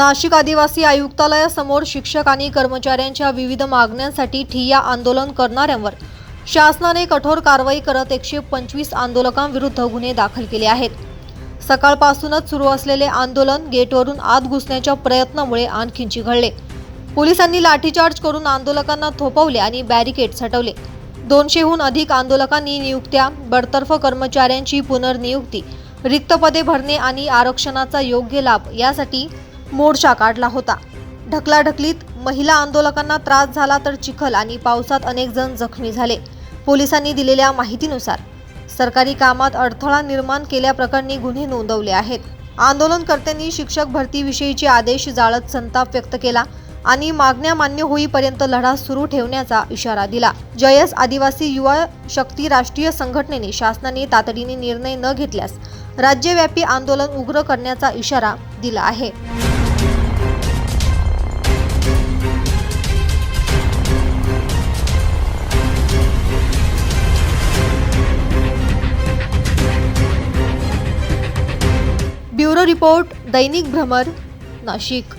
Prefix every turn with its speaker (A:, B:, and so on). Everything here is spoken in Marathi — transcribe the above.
A: नाशिक आदिवासी आयुक्तालयासमोर शिक्षक आणि कर्मचाऱ्यांच्या विविध मागण्यांसाठी ठिय्या आंदोलन करणाऱ्यांवर शासनाने कठोर कारवाई करत एकशे पंचवीस आंदोलकांविरुद्ध गुन्हे दाखल केले आहेत. सकाळपासूनच सुरू असलेले आंदोलन गेटवरून आत घुसण्याच्या प्रयत्नामुळे आणखीन चिघळले पोलिसांनी लाठीचार्ज करून आंदोलकांना थोपवले आणि बॅरिकेड हटवले. दोनशेहून अधिक आंदोलकांनी नियुक्त्या बडतर्फ कर्मचाऱ्यांची पुनर्नियुक्ती रिक्त पदे भरणे आणि आरक्षणाचा योग्य लाभ यासाठी मोर्चा काढला होता. ढकलाढकलीत महिला आंदोलकांना त्रास झाला तर चिखल आणि पावसात अनेक जण जखमी झाले पोलिसांनी दिलेल्या माहितीनुसार. सरकारी कामात अडथळा निर्माण केल्याप्रकरणी गुन्हे नोंदवले आहेत. आंदोलनकर्त्यांनी शिक्षक भरतीविषयीचे आदेश जाळत संताप व्यक्त केला आणि मागण्या मान्य होईपर्यंत लढा सुरू ठेवण्याचा इशारा दिला. जयस आदिवासी युवा शक्ती राष्ट्रीय संघटनेने शासनाने तातडीने निर्णय न घेतल्यास राज्यव्यापी आंदोलन उग्र करण्याचा इशारा दिला आहे. ब्युरो रिपोर्ट दैनिक भ्रमर नाशिक.